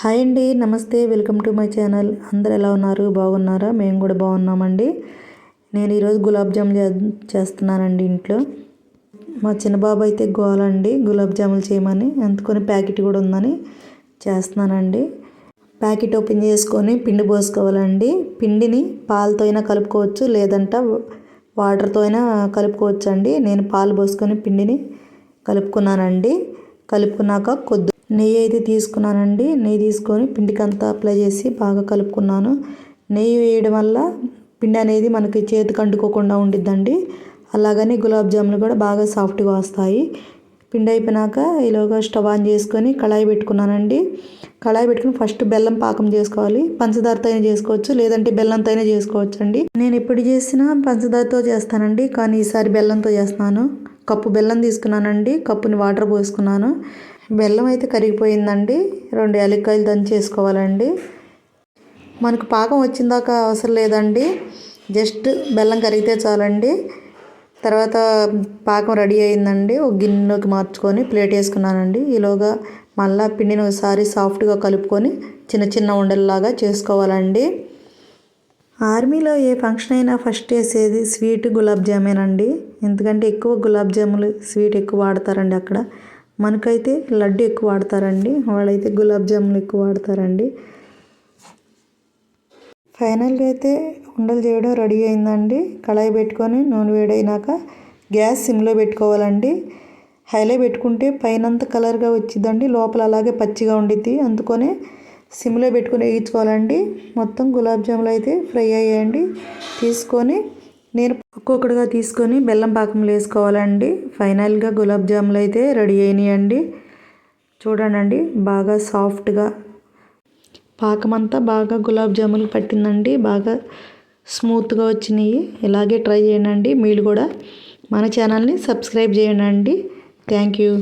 Hi అండి నమస్తే welcome to my channel. అందరు ఎలా ఉన్నారు? బాగున్నారా? మేము కూడా బాగున్నామండి. నేను ఈరోజు గులాబ్ జామ్ చే- చేస్తున్నానండి ఇంట్లో. మా చిన్న బాబు అయితే గోలండి గులాబ్ జాములు చేయమని. అందుకొని ప్యాకెట్ కూడా ఉందని చేస్తున్నానండి. ప్యాకెట్ ఓపెన్ చేసుకొని పిండి పోసుకోవాలండి. పిండిని పాలతో అయినా కలుపుకోవచ్చు లేదంటే వాటర్తో అయినా కలుపుకోవచ్చు అండి నేను పాలు పోసుకొని పిండిని కలుపుకున్నానండి. కలుపుకున్నాక కొద్ది నెయ్యి అయితే తీసుకున్నానండి. నెయ్యి తీసుకొని పిండికి అంతా అప్లై చేసి బాగా కలుపుకున్నాను. నెయ్యి వేయడం వల్ల పిండి అనేది మనకి చేతికి అంటుకోకుండా ఉండిద్దండి. అలాగని గులాబ్ జాములు కూడా బాగా సాఫ్ట్గా వస్తాయి. పిండి అయిపోయినాక ఈలోగా స్టవ్ ఆన్ చేసుకొని కళాయి పెట్టుకున్నానండి. కళాయి పెట్టుకుని ఫస్ట్ బెల్లం పాకం చేసుకోవాలి. పంచదారతో అయినా చేసుకోవచ్చు లేదంటే బెల్లంతో అయినా చేసుకోవచ్చు అండి నేను ఎప్పుడు చేసినా పంచదారతో చేస్తానండి కానీ ఈసారి బెల్లంతో చేస్తున్నాను. కప్పు బెల్లం తీసుకున్నానండి కప్పుని వాటర్ పోసుకున్నాను. బెల్లం అయితే కరిగిపోయిందండి. రెండు యాలక్కాయలు దంచేసుకోవాలండి మనకు పాకం వచ్చిందాక అవసరం లేదండి. జస్ట్ బెల్లం కరిగితే చాలండి. తర్వాత పాకం రెడీ అయిందండి. ఒక గిన్నెలోకి మార్చుకొని ప్లేట్ వేసుకున్నానండి. ఈలోగా మళ్ళీ పిండిని ఒకసారి సాఫ్ట్గా కలుపుకొని చిన్న చిన్న ఉండల్లాగా చేసుకోవాలండి. ఆర్మీలో ఏ ఫంక్షన్ అయినా ఫస్ట్ వేసేది స్వీట్ గులాబ్ జామేనండి. ఎందుకంటే ఎక్కువ గులాబ్ జాములు స్వీట్ ఎక్కువ వాడతారండి అక్కడ. మనకైతే లడ్డు ఎక్కువ వాడతారండి. వాళ్ళైతే గులాబ్ జాములు ఎక్కువ వాడతారండి. ఫైనల్గా అయితే ఉండలు చేయడం రెడీ అయిందండి. కళాయి పెట్టుకొని నూనె వేడైనాక గ్యాస్ సిమ్లో పెట్టుకోవాలండి. హైలో పెట్టుకుంటే పైనంత కలర్గా వచ్చిందండి. లోపల అలాగే పచ్చిగా ఉండిద్ది. అందుకనే సిమ్లో పెట్టుకొని వేయించుకోవాలండి. మొత్తం గులాబ్ జాములు అయితే ఫ్రై అయ్యాయండి. తీసుకొని నేను ఒక్కొక్కటిగా తీసుకొని బెల్లం పాకంలో వేసుకోవాలండి. ఫైనల్గా గులాబ్ జాములు అయితే రెడీ అయినాయండి. చూడండి బాగా సాఫ్ట్గా. పాకమంతా బాగా గులాబ్ జాములు పట్టిందండి. బాగా స్మూత్గా వచ్చినాయి. ఇలాగే ట్రై చేయండి మీరు కూడా మన ఛానల్ని సబ్స్క్రైబ్ చేయండి థ్యాంక్ యూ.